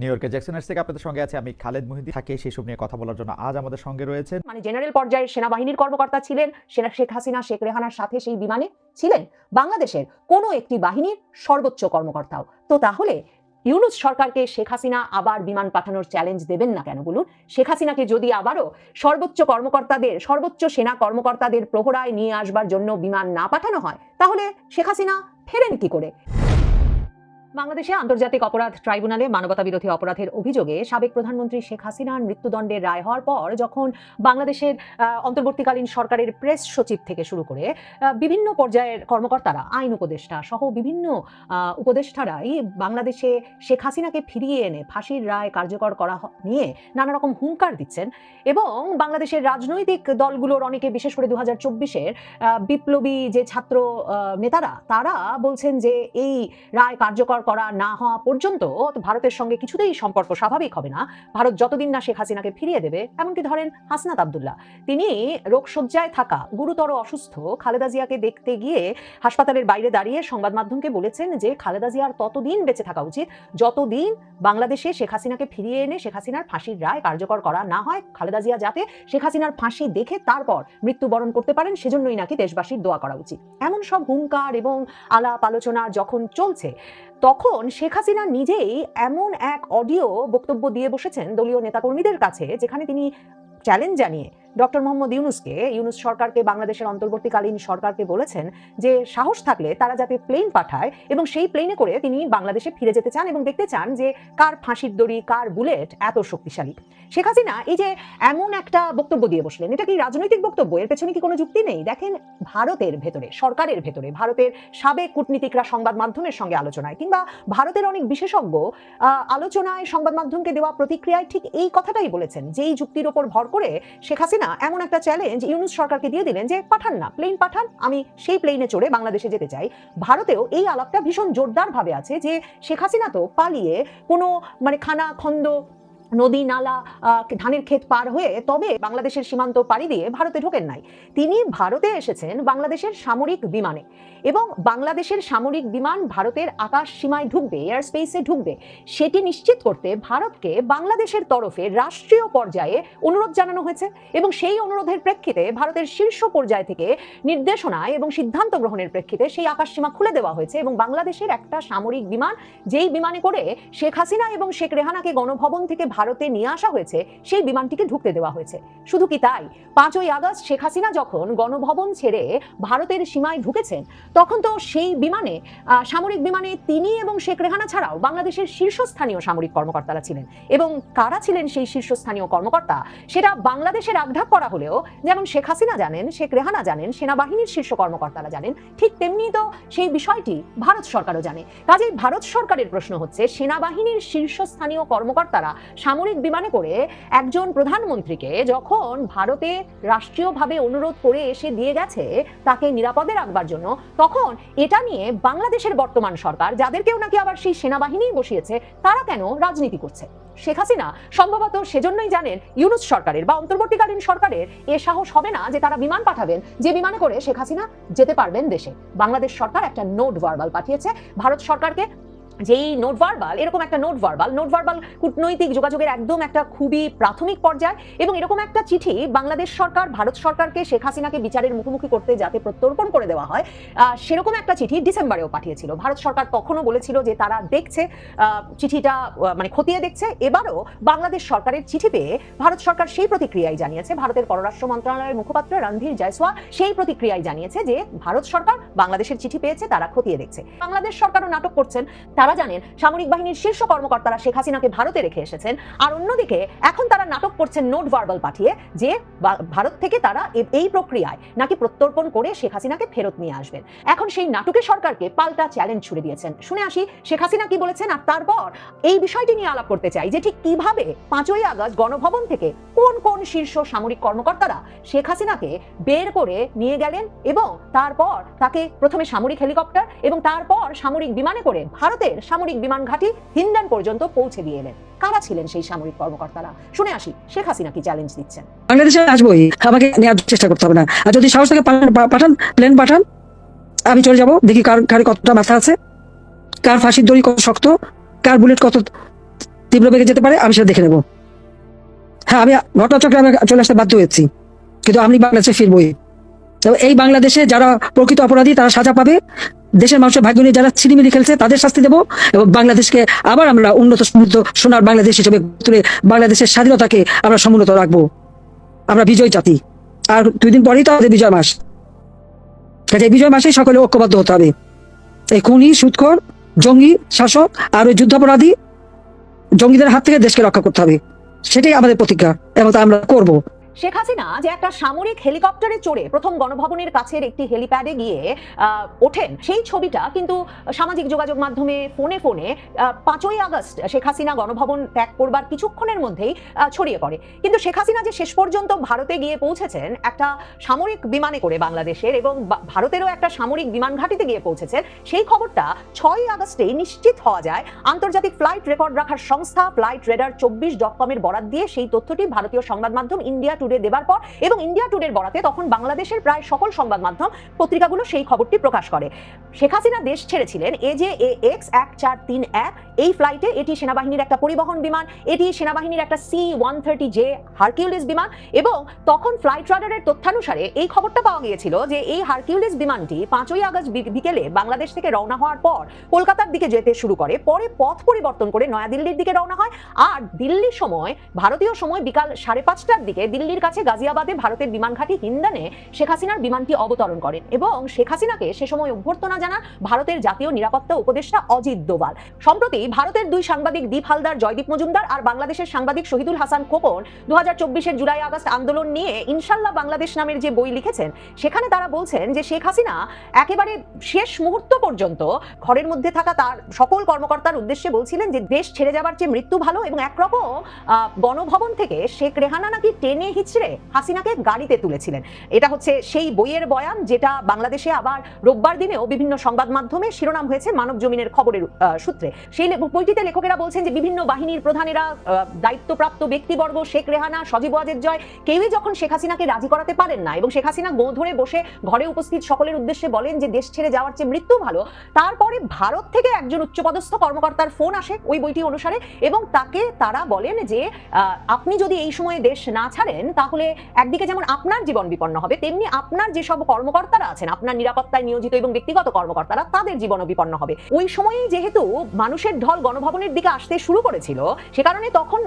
New ইয়র্কের জ্যাকসনের থেকে আপনাদের সঙ্গে আছে আমি খালেদ মুহিদি থাকে সেসব নিয়ে কথা বলার জন্য আজ আমাদের সঙ্গে রয়েছেন মানে জেনারেল পর্যায়ের সেনাবাহিনীর কর্মকর্তা ছিলেন, সেনা শেখ হাসিনা, শেখ রেহানার সাথে সেই বিমানে ছিলেন বাংলাদেশের কোনো একটি বাহিনীর সর্বোচ্চ কর্মকর্তাও। তো তাহলে ইউনুস সরকারকে শেখ হাসিনা আবার বিমান পাঠানোর চ্যালেঞ্জ দেবেন না কেন বলুন? শেখ হাসিনাকে যদি আবারও সর্বোচ্চ কর্মকর্তাদের, সর্বোচ্চ সেনা কর্মকর্তাদের প্রহরায় নিয়ে আসবার জন্য বিমান না পাঠানো হয়, তাহলে শেখ হাসিনা ফেরেন কি করে? বাংলাদেশে আন্তর্জাতিক অপরাধ ট্রাইব্যুনালে মানবতা বিরোধী অপরাধের অভিযোগে সাবেক প্রধানমন্ত্রী শেখ হাসিনার মৃত্যুদণ্ডের রায় হওয়ার পর যখন বাংলাদেশের অন্তর্বর্তীকালীন সরকারের প্রেস সচিব থেকে শুরু করে বিভিন্ন পর্যায়ের কর্মকর্তারা, আইন উপদেষ্টা সহ বিভিন্ন উপদেষ্টারাই বাংলাদেশে শেখ হাসিনাকে ফিরিয়ে এনে ফাঁসির রায় কার্যকর করা নিয়ে নানা রকম হুঙ্কার দিচ্ছেন এবং বাংলাদেশের রাজনৈতিক দলগুলোর অনেকে, বিশেষ করে দু হাজার চব্বিশের বিপ্লবী যে ছাত্র নেতারা, তারা বলছেন যে এই রায় কার্যকর করা না হওয়া পর্যন্ত ভারতের সঙ্গে কিছুতেই সম্পর্ক স্বাভাবিক হবে না। ভারত যতদিন না শেখ হাসিনাকে ফিরিয়ে দেবে, এমনকি ধরেন হাসনাত আবদুল্লাহ, তিনি রোগশয্যায় থাকা, গুরুতর অসুস্থ খালেদা জিয়াকে দেখতে গিয়ে হাসপাতালের বাইরে দাঁড়িয়ে সংবাদ মাধ্যমকে বলেছেন যে খালেদা জিয়ার ততদিন বেঁচে থাকা উচিত। যতদিন বাংলাদেশে শেখ হাসিনাকে ফিরিয়ে এনে শেখ হাসিনার ফাঁসির রায় কার্যকর করা না হয়, খালেদা জিয়া যাতে শেখ হাসিনার ফাঁসি দেখে তারপর মৃত্যুবরণ করতে পারেন, সেজন্যই নাকি দেশবাসীর দোয়া করা উচিত। এমন সব হুঙ্কার এবং আলাপ আলোচনা যখন চলছে তখন শেখ হাসিনা নিজেই এমন এক অডিও বক্তব্য দিয়ে বসেছেন দলীয় নেতাকর্মীদের কাছে, যেখানে তিনি চ্যালেঞ্জ জানিয়ে ডক্টর মোহাম্মদ ইউনুসকে, ইউনুস সরকারকে, বাংলাদেশের অন্তর্বর্তীকালীন সরকারকে বলেছেন যে সাহস থাকলে তারা যাতে প্লেন পাঠায় এবং সেই প্লেনে করে তিনি বাংলাদেশে ফিরে যেতে চান এবং দেখতে চান যে কার ফাঁসির দড়ি, কার বুলেট এত শক্তিশালী। শেখ হাসিনা এই যে এমন একটা বক্তব্য দিয়ে বসলেন, এটা কি রাজনৈতিক বক্তব্য? এর পেছনে কি কোনো যুক্তি নেই? দেখেন ভারতের ভেতরে, সরকারের ভেতরে, ভারতের সাবেক কূটনীতিকরা সংবাদ মাধ্যমের সঙ্গে আলোচনায় কিংবা ভারতের অনেক বিশেষজ্ঞ আলোচনায় সংবাদ মাধ্যমকে দেওয়া প্রতিক্রিয়ায় ঠিক এই কথাটাই বলেছেন যে এই যুক্তির ওপর ভর করে শেখ হাসিনা এমন একটা চ্যালেঞ্জ ইউনুস সরকারকে দিয়ে দিলেন যে, পাঠান না প্লেন পাঠান, আমি সেই প্লেনে চড়ে বাংলাদেশে যেতে চাই। ভারতেও এই আলাপটা ভীষণ জোরদার ভাবে আছে যে, শেখ হাসিনা তো পালিয়ে কোনো মানে খানা খন্দ নদী, নালা ধানের ক্ষেত পার হয়ে তবে বাংলাদেশের সীমান্ত পাড়ি দিয়ে ভারতে ঢোকেন নাই। তিনি ভারতে এসেছেন বাংলাদেশের সামরিক বিমানে এবং বাংলাদেশের সামরিক বিমান ভারতের আকাশ সীমায় ঢুকবে এয়ার স্পেসে ঢুকবে। সেটি নিশ্চিত করতে ভারতকে বাংলাদেশের তরফে রাষ্ট্রীয় পর্যায়ে অনুরোধ জানানো হয়েছে এবং সেই অনুরোধের প্রেক্ষিতে ভারতের শীর্ষ পর্যায় থেকে নির্দেশনায় এবং সিদ্ধান্ত গ্রহণের প্রেক্ষিতে সেই আকাশ সীমা খুলে দেওয়া হয়েছে এবং বাংলাদেশের একটা সামরিক বিমান যেই বিমানে করে শেখ হাসিনা এবং শেখ রেহানাকে গণভবন থেকে ভারতে নিয়ে আসা হয়েছে, সেই বিমানটিকে ঢুকতে দেওয়া হয়েছে। শুধু কি তাই? পাঁচই আগস্ট শেখ হাসিনা যখন গণভবন ছেড়ে ভারতের সীমায় ঢুকেছেন, তখন তো সেই বিমানে সামরিক বিমানে তিনি এবং শেখ রেহানা ছাড়াও বাংলাদেশের শীর্ষস্থানীয় সামরিক কর্মকর্তারা ছিলেন। এবং কারা ছিলেন সেই শীর্ষস্থানীয় কর্মকর্তা? সেটা বাংলাদেশের আগঢাক করা হলেও, যেমন শেখ হাসিনা জানেন, শেখ রেহানা জানেন, সেনাবাহিনীর শীর্ষ কর্মকর্তারা জানেন, ঠিক তেমনি তো সেই বিষয়টি ভারত সরকারও জানে। কাজেই ভারত সরকারের প্রশ্ন হচ্ছে, সেনাবাহিনীর শীর্ষস্থানীয় কর্মকর্তারা সামরিক বিমানে করে একজন প্রধানমন্ত্রীকে যখন ভারতে রাষ্ট্রীয়ভাবে অনুরোধ করে এসে দিয়ে গেছে তাকে নিরাপদে রাখবার জন্য, তখন এটা নিয়ে বাংলাদেশের বর্তমান সরকার, যাদেরকেও নাকি আবার সেই সেনাবাহিনী বসিয়েছে, তারা কেন রাজনীতি করছে? শেখ হাসিনা সম্ভবত সেজন্যই জানেন ইউনুস সরকারের বা অন্তর্বর্তীকালীন সরকারের এ সাহস হবে না যে তারা বিমান পাঠাবেন, যে বিমানে করে শেখ হাসিনা যেতে পারবেন দেশে। বাংলাদেশ সরকার একটা নোট ভার্বাল পাঠিয়েছে। ভারত সরকারকে যেই নোট ভার্বাল এরকম একটা নোট ভার্বাল নোট ভার্বাল কূটনৈতিক যোগাযোগের একদম একটা খুবই প্রাথমিক পর্যায় এবং এরকম একটা চিঠি বাংলাদেশ সরকার, ভারত সরকারকে, শেখ হাসিনাকে বিচারের মুখোমুখি করতে যাতে প্রত্যর্পণ করে দেওয়া হয় সেরকম একটা চিঠি ডিসেম্বরেও পাঠিয়েছিল। ভারত সরকার তখনও বলেছিল যে তারা দেখছে চিঠিটা মানে খতিয়ে দেখছে। এবারও বাংলাদেশ সরকারের চিঠি পেয়ে ভারত সরকার সেই প্রতিক্রিয়াই জানিয়েছে। ভারতের পররাষ্ট্র মন্ত্রণালয়ের মুখপাত্র রণধীর জয়সওয়াল সেই প্রতিক্রিয়াই জানিয়েছে যে ভারত সরকার বাংলাদেশের চিঠি পেয়েছে, তারা খতিয়ে দেখছে। বাংলাদেশ সরকারও নাটক করছেন তারা জানেন সামরিক বাহিনীর শীর্ষ কর্মকর্তারা শেখ হাসিনাকে ভারতে রেখে এসেছেন। আর অন্যদিকে, এখন তারা নাটক করছেন নোট ভার্বাল পাঠিয়ে যে ভারত থেকে তারা এই প্রক্রিয়ায় নাকি প্রত্যর্পণ করে শেখ হাসিনাকে ফেরত নিয়ে আসবেন। এখন সেই নাটকের সরকারকে পাল্টা চ্যালেঞ্জ ছুড়ে দিয়েছেন। শুনে আসি, শেখ হাসিনা কি বলেছেন? আর তারপর এই বিষয়টি নিয়ে আলাপ করতে চাই যে ঠিক কীভাবে পাঁচই আগস্ট গণভবন থেকে কোন কোন শীর্ষ সামরিক কর্মকর্তারা শেখ হাসিনাকে বের করে নিয়ে গেলেন এবং তারপর তাকে প্রথমে সামরিক হেলিকপ্টার এবং তারপর সামরিক বিমানে করে ভারতের সামরিক বিমান ঘাঁটি হিন্দান পর্যন্ত পৌঁছে দিয়ে এলেন। কারা ছিলেন সেই সামরিক কর্মকর্তারা? শুনে আসি, শেখ হাসিনা কি চ্যালেঞ্জ দিচ্ছেন? বাংলাদেশে আসবোই আমাকে নেওয়ার চেষ্টা করতে হবে না। আর যদি সাহস থেকে পাঠান প্লেন পাঠান আমি চলে যাব, দেখি কার কার কতটা মাথা আছে, কার ফাঁসির দড়ি কত শক্ত, কার বুলেট কত তীব্র বেগে যেতে পারে, আমি সেটা দেখে নেব। হ্যাঁ আমি ঘটনাচক্রে আমি চলে আসতে বাধ্য হয়েছি, কিন্তু আমি বাংলাদেশে ফিরবই। এই বাংলাদেশে যারা প্রকৃত অপরাধী, তারা সাজা পাবে দেশের মানুষের ভাগ্য নিয়ে যারা ছিনিমিনি খেলছে, তাদের শাস্তি দেবো এবং বাংলাদেশকে আবার আমরা উন্নত সমৃদ্ধ সোনার বাংলাদেশ হিসেবে তুলে বাংলাদেশের স্বাধীনতাকে আমরা সমুন্নত রাখব। আমরা বিজয় জাতি। আর দুই দিন পরেই তো আমাদের বিজয় মাস। কাজে বিজয় মাসেই সকলে ঐক্যবদ্ধ হতে হবে। এই খুনি, সুৎখর, জঙ্গি, শাসক আর ওই যুদ্ধাপরাধী জঙ্গিদের হাত থেকে দেশকে রক্ষা করতে হবে। সেটাই আমাদের প্রতিজ্ঞা এবং তা আমরা করব। শেখ হাসিনা যে একটা সামরিক হেলিকপ্টারে চড়ে প্রথম গণভবনের কাছের একটি হেলিপ্যাডে গিয়ে ওঠেন, সেই ছবিটা কিন্তু সামাজিক যোগাযোগ মাধ্যমে ফোনে ফোনে পাঁচই আগস্ট শেখ হাসিনা গণভবন ত্যাগ করবার কিছুক্ষণের মধ্যেই ছড়িয়ে পড়ে। কিন্তু শেখ হাসিনা যে শেষ পর্যন্ত ভারতে গিয়ে পৌঁছেছেন, একটা সামরিক বিমানে করে বাংলাদেশের এবং ভারতেরও একটা সামরিক বিমান ঘাঁটিতে গিয়ে পৌঁছেছেন, সেই খবরটা ছয়ই আগস্টে নিশ্চিত হওয়া যায়। আন্তর্জাতিক ফ্লাইট রেকর্ড রাখার সংস্থা ফ্লাইট রেডার চব্বিশ ডট কমের বরাদ দিয়ে সেই তথ্যটি ভারতীয় সংবাদ মাধ্যম ইন্ডিয়া টুডে দেবার পর এবং ইন্ডিয়া টুডের বরাতে তখন বাংলাদেশের প্রায় সকল সংবাদ মাধ্যম পত্রিকাগুলো সেই খবরটি প্রকাশ করে। শেখ হাসিনা দেশ ছেড়েছিলেন এ যে এ এক্স এক চার তিন এক, এই ফ্লাইটে এটি সেনাবাহিনীর একটা পরিবহন বিমান, এটি সেনাবাহিনীর একটা C one thirty J Hercules বিমান এবং তখন ফ্লাইট রাডারের তথ্যানুসারে এই খবরটা পাওয়া গিয়েছিল যে এই হারকিউলিস বিমানটি পাঁচই আগস্ট বিকেলে বাংলাদেশ থেকে রওনা হওয়ার পর কলকাতার দিকে যেতে শুরু করে, পরে পথ পরিবর্তন করে নয়াদিল্লির দিকে রওনা হয়। আর দিল্লির সময়, ভারতীয় সময় বিকাল সাড়ে পাঁচটার দিকে দিল্লির কাছে গাজিয়াবাদে ভারতের বিমান ঘাঁটি হিন্দানে শেখ হাসিনার বিমানটি অবতরণ করেন এবং শেখ হাসিনাকে সে সময় অভ্যর্থনা জানান ভারতের জাতীয় নিরাপত্তা উপদেষ্টা অজিত দোভাল। সম্প্রতি ভারতের দুই সাংবাদিক দীপ হালদার, জয়দীপ মজুমদার আর বাংলাদেশের সাংবাদিক শহীদুল হাসান খোকন দু হাজার জুলাই আগস্ট আন্দোলন নিয়ে ইনশাল্লাহ বাংলাদেশ নামের যে বই লিখেছেন, সেখানে তারা বলছেন যে শেখ হাসিনা একেবারে শেষ মুহূর্ত পর্যন্ত ঘরের মধ্যে থাকা তার সকল কর্মকর্তার উদ্দেশ্যে বলছিলেন যে দেশ ছেড়ে যাবার চেয়ে মৃত্যু ভালো এবং একরকম গণভবন থেকে শেখ রেহানা নাকি টেনে হিচড়ে হাসিনাকে গাড়িতে তুলেছিলেন। এটা হচ্ছে সেই বইয়ের বয়ান, যেটা বাংলাদেশে আবার রোববার দিনেও বিভিন্ন সংবাদ মাধ্যমে শিরোনাম হয়েছে মানব জমিনের খবরের সূত্রে। সেই বইটিতে লেখকেরা বলছেন যে বিভিন্ন বাহিনীর প্রধানেরা দায়িত্বপ্রাপ্ত ব্যক্তিবর্গ শেখ রেহানা, সজীব ওয়াজেদ জয়, কেউই যখন শেখ হাসিনাকে রাজি করাতে পারেন না এবং শেখ হাসিনা গো ধরে বসে ঘরে উপস্থিত সকলের উদ্দেশ্যে বলেন যে দেশ ছেড়ে যাওয়ার চেয়ে মৃত্যু ভালো, তারপরে ভারত থেকে একজন উচ্চপদস্থ কর্মকর্তার ফোন আসে ওই বইটি অনুসারে এবং তাকে তারা বলেন যে আপনি যদি এই সময়ে দেশ না ছাড়েন তাহলে একদিকে যেমন আপনার জীবন বিপন্ন হবে, তেমনি আপনার যেসব কর্মকর্তারা আছেন, আপনার নিরাপত্তায় নিয়োজিত এবং ব্যক্তিগত কর্মকর্তারা, তাদের জীবনও বিপন্ন হবে। ওই সময়েই যেহেতু মানুষের ঢল গণভবনের দিকে আসতে শুরু করেছিল, সে কারণে তখন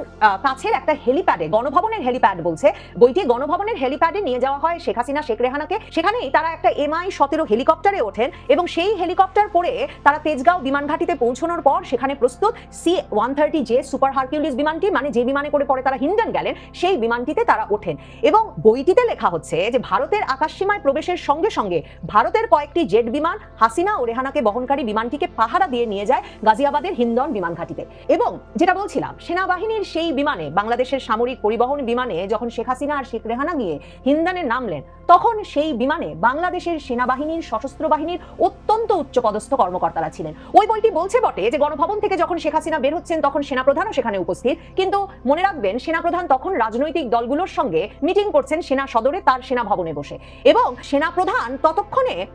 কাছের একটা হেলিপ্যাডে, গণভবনের হেলিপ্যাড বলছে, বইটি গণভবনের হেলিপ্যাডে নিয়ে যাওয়া হয় শেখ হাসিনা, শেখ রেহানাকে। সেখানেই তারা একটা এমআই সতেরো হেলিকপ্টারে ওঠেন এবং সেই হেলিকপ্টার করে তারা তেজগাঁও বিমান ঘাটিতে পৌঁছানোর পর সেখানে প্রস্তুত C one thirty J super Hercules বিমানটি মানে যে বিমানে করে পরে তারা হিন্ডন গেলেন, সেই বিমানটিতে তারা ওঠেন এবং বইটিতে লেখা হচ্ছে যে, ভারতের আকাশসীমায় প্রবেশের সঙ্গে সঙ্গে ভারতের কয়েকটি জেট বিমান, হাসিনা ও রেহানাকে বহনকারী বিমানটিকে পাহারা দিয়ে নিয়ে যায় গাজিয়াবাদের হিন্দন বিমান ঘাটিতে। এবং যেটা বলছিলাম, সেনাবাহিনীর সেই বিমানে, বাংলাদেশের সামরিক পরিবহন বিমানে যখন শেখ হাসিনা আর শেখ রেহানা গিয়ে হিন্দানে নামলেন তখন সেই বিমানে বাংলাদেশের সেনাবাহিনীর, সশস্ত্র বাহিনীর অত্যন্ত উচ্চপদস্থ কর্মকর্তারা ছিলেন। ওই বইটি বলছে বটে যে, গণভবন থেকে যখন শেখ হাসিনা বের হচ্ছেন, তখন সেনাপ্রধানও সেখানে উপস্থিত। কিন্তু মনে রাখবেন, সেনাপ্রধান তখন রাজনৈতিক দলগুলোর সঙ্গে মিটিং করছেন সেনা সদরে, তার সেনা ভবনে বসে। এবং সেনাপ্রধান ততক্ষণে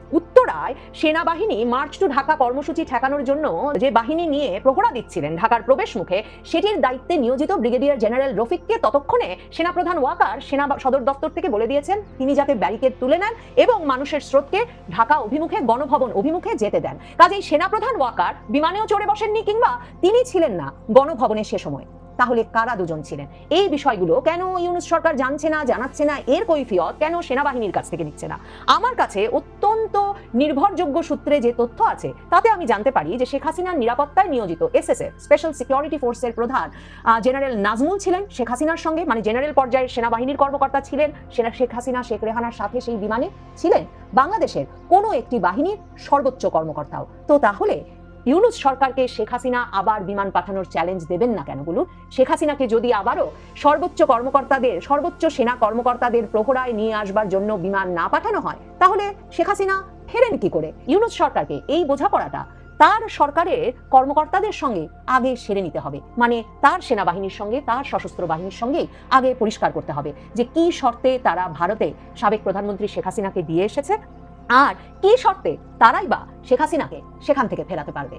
উত্তরায় সেনাবাহিনী মার্চ টু ঢাকা কর্মসূচি ঠেকানোর জন্য যে বাহিনী নিয়ে প্রহরা দিচ্ছিলেন ঢাকার প্রবেশ মুখে সেটির দায়িত্বে নিয়োজিত ব্রিগেডিয়ার জেনারেল রফিককে ততক্ষণে সেনাপ্রধান ওয়াকার সেনা সদর দপ্তর থেকে বলে দিয়েছেন, তিনি যাতে ব্যারিকেড তুলে নেন এবং মানুষের স্রোতকে ঢাকা অভিমুখে, গণভবন অভিমুখে যেতে দেন। কাজেই সেনাপ্রধান ওয়াকার বিমানেও চড়ে বসেননি কিংবা তিনি ছিলেন না গণভবনে সে সময়। তাহলে কারা দুজন ছিলেন? এই বিষয়গুলো কেন ইউনুস সরকার জানছে না, জানাচ্ছে না? এর কৈফিয়ত কেন সেনাবাহিনীর কাছ থেকে নিচ্ছে না? আমার কাছে অত্যন্ত নির্ভরযোগ্য সূত্রে যে তথ্য আছে, তাতে আমি জানতে পারি যে শেখ হাসিনার নিরাপত্তায় নিয়োজিত এসএসএফ স্পেশাল সিকিউরিটি ফোর্সের প্রধান জেনারেল নাজমুল ছিলেন শেখ হাসিনার সঙ্গে। মানে জেনারেল পর্যায়ের সেনাবাহিনীর কর্মকর্তা ছিলেন। সেনা, শেখ হাসিনা, শেখ রেহানার সাথে সেই বিমানে ছিলেন। বাংলাদেশের কোনো একটি বাহিনীর সর্বোচ্চ কর্মকর্তাও। তো তাহলে ইউনুস সরকারকে শেখ হাসিনা আবার বিমান পাঠানোর চ্যালেঞ্জ দেবেন না কেন বলুন? শেখ হাসিনাকে যদি আবারও সর্বোচ্চ কর্মকর্তাদের, সর্বোচ্চ সেনা কর্মকর্তাদের প্রহরায় নিয়ে আসবার জন্য বিমান না পাঠানো হয়, তাহলে শেখ হাসিনা ফেরেন কি করে? ইউনুস সরকারকে এই বোঝাপড়াটা তার সরকারের কর্মকর্তাদের সঙ্গে আগে সেরে নিতে হবে। মানে তার সেনাবাহিনীর সঙ্গে, তার সশস্ত্র বাহিনীর সঙ্গে আগে পরিষ্কার করতে হবে যে কি শর্তে তারা ভারতে সাবেক প্রধানমন্ত্রী শেখ হাসিনাকে দিয়ে এসেছে আর কি শর্তে তারাই বা শেখ হাসিনাকে সেখান থেকে ফেরাতে পারবে?